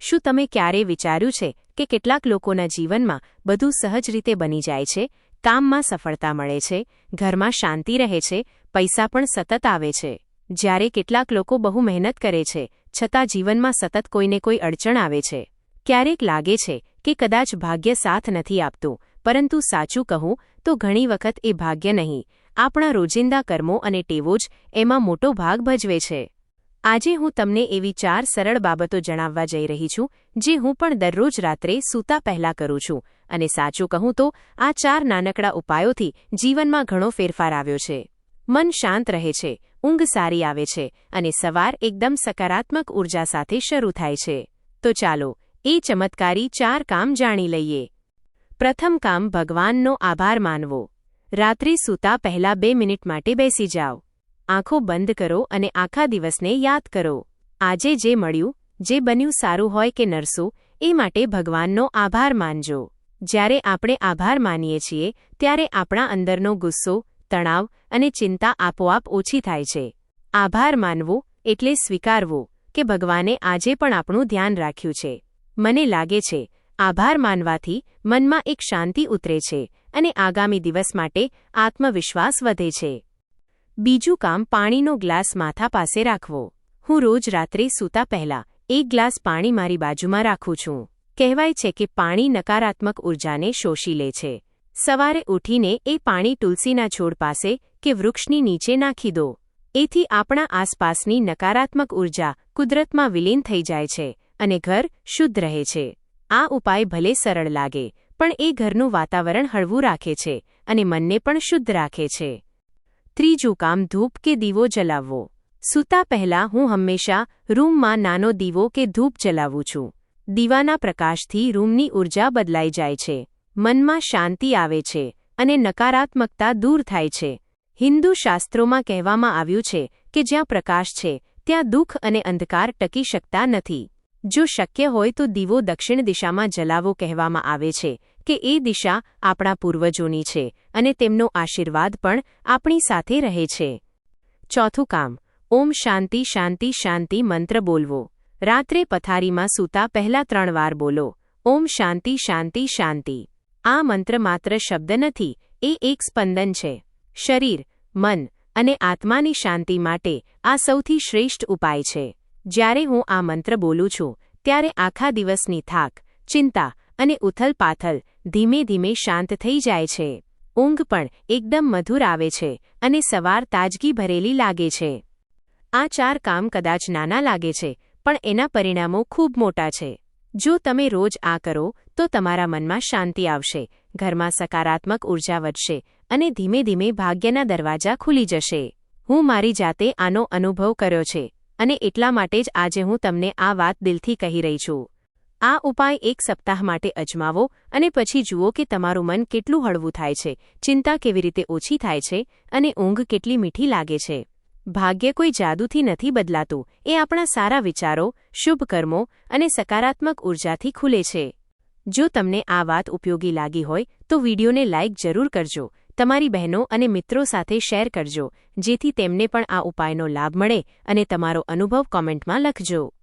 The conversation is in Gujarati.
શું તમે ક્યારે વિચાર્યું છે કે કેટલાક લોકોના જીવનમાં બધું સહજ રીતે બની જાય છે, કામમાં સફળતા મળે છે, ઘરમાં શાંતિ રહે છે, પૈસા પણ સતત આવે છે? જ્યારે કેટલાક લોકો બહુ મહેનત કરે છે, છતાં જીવનમાં સતત કોઈને કોઈ અડચણ આવે છે, ક્યારેક લાગે છે કે કદાચ ભાગ્ય સાથ નથી આપતું, પરંતુ સાચું કહું તો ઘણી વખત એ ભાગ્ય નહીં. આપણા રોજિંદા કર્મો અને ટેવો જ એમાં મોટો ભાગ ભજવે છે. આજે હું તમને એવી ચાર સરળ બાબતો જણાવવા જઈ રહી છું, જે હું પણ દરરોજ રાત્રે સૂતા પહેલા કરું છું. અને સાચું કહું તો, આ ચાર નાનકડા ઉપાયોથી જીવનમાં ઘણો ફેરફાર આવ્યો છે. મન શાંત રહે છે, ઊંઘ સારી આવે છે, અને સવાર એકદમ સકારાત્મક ઊર્જા સાથે શરૂ થાય છે. તો ચાલો, એ ચમત્કારી ચાર કામ જાણી લઈએ. પ્રથમ કામ ભગવાનનો આભાર માનવો. રાત્રે સૂતા પહેલા બે મિનિટ માટે બેસી જાઓ. આંખો બંધ કરો અને આખા દિવસને યાદ કરો. આજે જે મળ્યું, જે બન્યું સારું હોય કે નરસું, એ માટે ભગવાનનો આભાર માનજો. જ્યારે આપણે આભાર માનીએ છીએ, ત્યારે આપણા અંદરનો ગુસ્સો, તણાવ અને ચિંતા આપોઆપ ઓછી થાય છે. આભાર માનવો એટલે સ્વીકારવું કે ભગવાને આજે પણ આપણું ધ્યાન રાખ્યું છે. મને લાગે છે, આભાર માનવાથી મનમાં એક શાંતિ ઉતરે છે અને આગામી દિવસ માટે આત્મવિશ્વાસ વધે છે. બીજું કામ પાણીનો ગ્લાસ માથા પાસે રાખવો. હું રોજ રાત્રે સૂતા પહેલા એક ગ્લાસ પાણી મારી બાજુમાં રાખું છું. કહેવાય છે કે પાણી નકારાત્મક ઉર્જાને શોષી લે છે. સવારે ઉઠીને એ પાણી તુલસીના છોડ પાસે કે વૃક્ષની નીચે નાખી દો. એથી આપણા આસપાસની નકારાત્મક ઊર્જા કુદરતમાં વિલીન થઈ જાય છે અને ઘર શુદ્ધ રહે છે. આ ઉપાય ભલે સરળ લાગે, પણ એ ઘરનું વાતાવરણ હળવું રાખે છે અને મનને પણ શુદ્ધ રાખે છે. ત્રીજું કામ ધૂપ કે દીવો જલાવવો. સૂતા પહેલાં હું હંમેશા રૂમમાં નાનો દીવો કે ધૂપ જલાવું છું. દીવાના પ્રકાશથી રૂમની ઊર્જા બદલાઈ જાય છે. મનમાં શાંતિ આવે છે અને નકારાત્મકતા દૂર થાય છે. હિન્દુ શાસ્ત્રોમાં કહેવામાં આવ્યું છે કે જ્યાં પ્રકાશ છે, ત્યાં દુઃખ અને અંધકાર ટકી શકતા નથી. જો શક્ય હોય તો દીવો દક્ષિણ દિશામાં જલાવો કહેવામાં આવે છે. કે એ દિશા આપણા પૂર્વજોની છે અને તેમનો આશીર્વાદ પણ આપણી સાથે રહે છે. ચોથું કામ, ઓમ શાંતિ શાંતિ શાંતિ મંત્ર બોલવો. રાત્રે પથારીમાં સૂતા પહેલા ત્રણ વાર બોલો, ઓમ શાંતિ શાંતિ શાંતિ. આ મંત્ર માત્ર શબ્દ નથી, એ એક સ્પંદન છે. શરીર, મન અને આત્માની શાંતિ માટે આ સૌથી શ્રેષ્ઠ ઉપાય છે. જ્યારે હું આ મંત્ર બોલું છું, ત્યારે આખા દિવસની થાક, ચિંતા અને ઉથલપાથલ ધીમે ધીમે શાંત થઈ જાય છે. ઊંઘ પણ એકદમ મધુર આવે છે અને સવાર તાજગી ભરેલી લાગે છે. આ ચાર કામ કદાચ નાના લાગે છે, પણ એના પરિણામો ખૂબ મોટા છે. જો તમે રોજ આ કરો, તો તમારા મનમાં શાંતિ આવશે, ઘરમાં સકારાત્મક ઊર્જા વધશે અને ધીમે ધીમે ભાગ્યના દરવાજા ખુલી જશે. હું મારી જાતે આનો અનુભવ કર્યો છે અને એટલા માટે જ આજે હું તમને આ વાત દિલથી કહી રહી છું. આ ઉપાય એક સપ્તાહ માટે અજમાવો અને પછી જુઓ કે તમારું મન કેટલું હળવું થાય છે, ચિંતા કેવી રીતે ઓછી થાય છે અને ઊંઘ કેટલી મીઠી લાગે છે. ભાગ્ય કોઈ જાદુથી નથી બદલાતું, એ આપણા સારા વિચારો, શુભ કર્મો અને સકારાત્મક ઉર્જાથી ખુલે છે. જો તમને આ વાત ઉપયોગી લાગી હોય, તો વિડીયોને લાઇક જરૂર કરજો, તમારી બહેનો અને મિત્રો સાથે શેર કરજો, જેથી તેમને પણ આ ઉપાયનો લાભ મળે અને તમારો અનુભવ કોમેન્ટમાં લખજો.